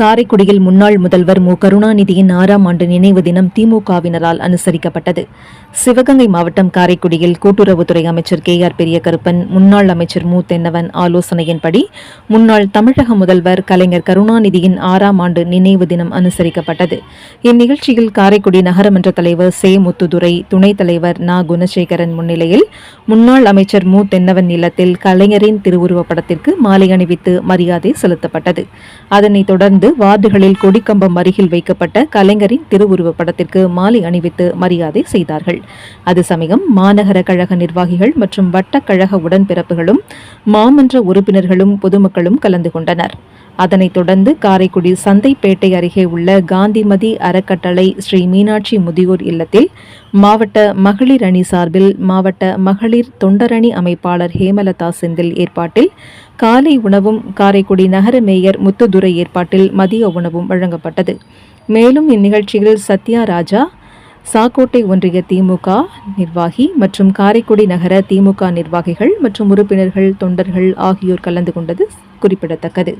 காரைக்குடியில் முன்னாள் முதல்வர் மு. கருணாநிதியின் ஆறாம் ஆண்டு நினைவு தினம் திமுகவினரால் அனுசரிக்கப்பட்டது. சிவகங்கை மாவட்டம் காரைக்குடியில் கூட்டுறவுத்துறை அமைச்சர் கே. ஆர். பெரியகருப்பன் முன்னாள் அமைச்சர் மு. தென்னவன் ஆலோசனையின்படி முன்னாள் தமிழக முதல்வர் கலைஞர் கருணாநிதியின் ஆறாம் ஆண்டு நினைவு தினம் அனுசரிக்கப்பட்டது. இந்நிகழ்ச்சியில் காரைக்குடி நகரமன்ற தலைவர் சே. முத்துதுரை துணைத் தலைவர் நா. குணசேகரன் முன்னிலையில் முன்னாள் அமைச்சர் மு. தென்னவன் இல்லத்தில் கலைஞரின் திருவுருவப் படத்திற்கு மாலை அணிவித்து மரியாதை செலுத்தப்பட்டது. அதனைத் தொடர்ந்து வார்டுகளில் கொடிக்கம்பம் அருகில் வைக்கப்பட்ட கலைஞரின் திருவுருவ படத்திற்கு மாலை அணிவித்து மரியாதை செய்தார்கள். அது சமயம் மாநகர கழக நிர்வாகிகள் மற்றும் வட்டக்கழக உடன்பிறப்புகளும் மாமன்ற உறுப்பினர்களும் பொதுமக்களும் கலந்து கொண்டனர். அதனைத் தொடர்ந்து காரைக்குடி சந்தைப்பேட்டை அருகே உள்ள காந்திமதி அறக்கட்டளை ஸ்ரீ மீனாட்சி முதியோர் இல்லத்தில் மாவட்ட மகளிர் அணி சார்பில் மாவட்ட மகளிர் தொண்டரணி அமைப்பாளர் ஹேமலதா செந்தில் ஏற்பாட்டில் காலை உணவும் காரைக்குடி நகர மேயர் முத்துதுரை ஏற்பாட்டில் மதிய உணவும் வழங்கப்பட்டது. மேலும் இந்நிகழ்ச்சியில் சத்யா ராஜா சாக்கோட்டை ஒன்றிய திமுக நிர்வாகி மற்றும் காரைக்குடி நகர திமுக நிர்வாகிகள் மற்றும் உறுப்பினர்கள் தொண்டர்கள் ஆகியோர் கலந்து கொண்டது குறிப்பிடத்தக்கது.